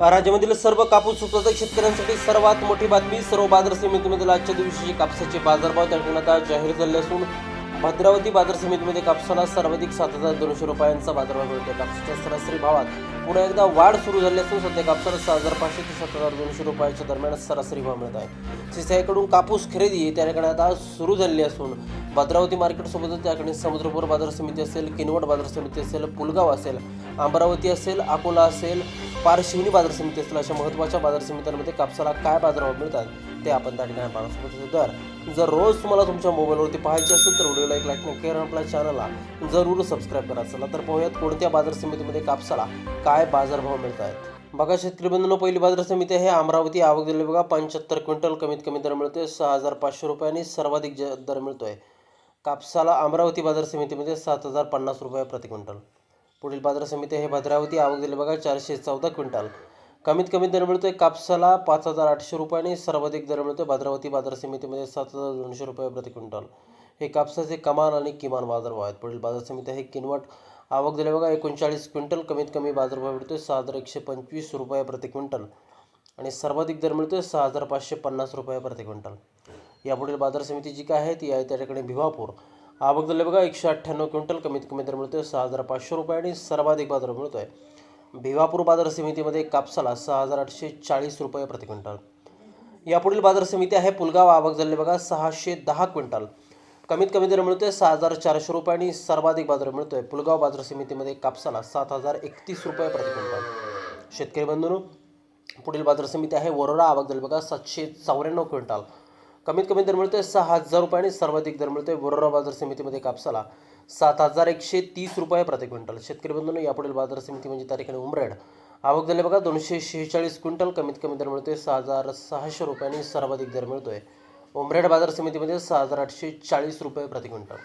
राज्यामधील सर्व कापूस उत्पादक शेतकऱ्यांसाठी सर्वात मोठी बातमी सर्व बाजार समितीमधील आजच्या दिवशीचे कापसाचे बाजारभाव त्या ठिकाणी आता जाहीर झाले असून भद्रावती बाजार समितीमध्ये कापसाला सर्वाधिक सात हजार दोनशे रुपयांचा बाजारभाव मिळतो. कापसाच्या सरासरी भावात पुन्हा एकदा वाढ सुरू झाली असून सध्या कापसाला सहा हजार पाचशे ते सात हजार दोनशे रुपयाच्या दरम्यान सरासरी भाव मिळत आहे. सीसीआयकडून कापूस खरेदी त्या ठिकाणी आता सुरू झालेली असून भद्रावती मार्केटसोबतच त्याकडे समुद्रपूर बाजार समिती असेल किनवट बाजार समिती असेल पुलगाव असेल अमरावती असेल अकोला असेल पारशिवनी बाजार समिती असेल अशा महत्त्वाच्या बाजार समित्यांमध्ये कापसाला काय बाजारभाव मिळतात ते आपण त्या ठिकाणी पाहण्यासोबत तर जर रोज तुम्हाला तुमच्या मोबाईलवरती पाहायचे असेल तर व्हिडिओला एक लाईक नक्की करा आपल्या चॅनलला जरूर सबस्क्राईब करा. चला तर पाहूयात कोणत्या बाजार समितीमध्ये कापसाला काय बाजारभाव मिळत आहेत बघा शेतकरी बंधूंनो पहिली बाजार समिती आहे अमरावती. आवक दिली बघा पंच्याहत्तर क्विंटल कमीत कमी दर मिळतोय सहा हजार पाचशे रुपयांनी सर्वाधिक ज- दर मिळतोय. कापसाला अमरावती बाजार समितीमध्ये सात हजार पन्नास रुपये प्रति क्विंटल. पुढील बाजार समिती हे भद्रावती. आवक दिली बघा चारशे चौदा क्विंटल. कमीत कमी दर मिळतोय कापसाला पाच हजार आठशे रुपयांनी सर्वाधिक दर मिळतोय भद्रावती बाजार समितीमध्ये सात हजार दोनशे रुपये प्रति क्विंटल. हे कापसाचे कमाल आणि किमान बाजारभाव आहेत. पुढील बाजार समिती आहे किनवट. आवक दिले बघा एकोणचाळीस क्विंटल. कमीत कमी बाजारभाव मिळतोय सहा हजार एकशे पंचवीस रुपये प्रति क्विंटल. आणि सर्वाधिक दर मिळतोय सहा हजार पाचशे पन्नास रुपये प्रति क्विंटल. यापुढील बाजार समिती जी काय आहे ती आहे त्या ठिकाणी भिवापूर. आवक दिले बघा एकशे अठ्ठ्याण्णव क्विंटल कमीत कमी दर मिळतोय सहा हजार पाचशे रुपये आणि सर्वाधिक बाजार मिळतोय. भिवापूर बाजार समितीमध्ये कापसाला सहा हजार आठशे चाळीस रुपये प्रति क्विंटल. यापुढील बाजार समिती आहे पुलगाव आवक झाले बघा सहाशे दहा क्विंटल. कमीत कमी दर मिळतोय सहा हजार चारशे रुपये आणि सर्वाधिक बाजार मिळतोय. पुलगाव बाजार समितीमध्ये कापसाला सात हजार एकतीस रुपये प्रति क्विंटल. शेतकरी बंधून पुढील बाजार समिती आहे वरोरा आवक झाली बघा सातशे चौऱ्याण्णव क्विंटल. कमीत कमी दर मिळतोय सहा हजार रुपये आणि सर्वाधिक दर मिळतोय. वरोरा बाजार समितीमध्ये कापसाला सात हजार एकशे तीस रुपये प्रति क्विंटल. शेतकरी बंधूंनो यापुढील बाजार समिती म्हणजे त्या ठिकाणी उमरेड. आवक झाली बघा दोनशे शेहेचाळीस क्विंटल. कमीत कमी दर मिळतोय सहा हजार सहाशे रुपये आणि सर्वाधिक दर मिळतोय. उमरेड बाजार समितीमध्ये सहा हजार आठशे चाळीस रुपये प्रति क्विंटल.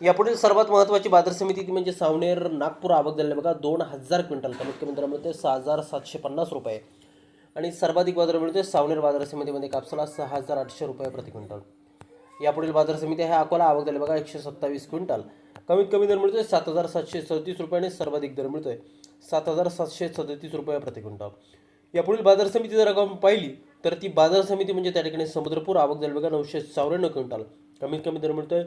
यापुढील सर्वात महत्त्वाची बाजार समिती ती म्हणजे सावनेर नागपूर. आवक झालेली बघा दोन हजार क्विंटल. कमीत कमी दर मिळते सहा हजार सातशे पन्नास रुपये. आणि सर्वाधिक बाजार मिळते सावनेर बाजार समितीमध्ये. कापसाला सहा हजार आठशे रुपये प्रति क्विंटल. यापुढील बाजार समिती आहे अकोला. आवक झाली बघा एकशे सत्तावीस क्विंटल. कमीत कमी दर मिळतोय सात हजार सातशे सदतीस रुपये आणि सर्वाधिक दर मिळतोय सात हजार सातशे सदतीस रुपये प्रति क्विंटल. यापुढील बाजार समिती जर आपण पाहिली तर ती बाजार समिती म्हणजे त्या ठिकाणी समुद्रपूर आवक झाली बघा नऊशे चौऱ्याण्णव क्विंटल. कमीत कमी दर मिळतोय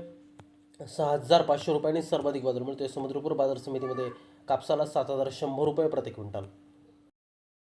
सहा हजार पाचशे रुपयाने सर्वाधिक बाजार मिळतोय समुद्रपूर बाजार समितीमध्ये कापसाला सात हजार शंभर रुपये प्रति क्विंटल.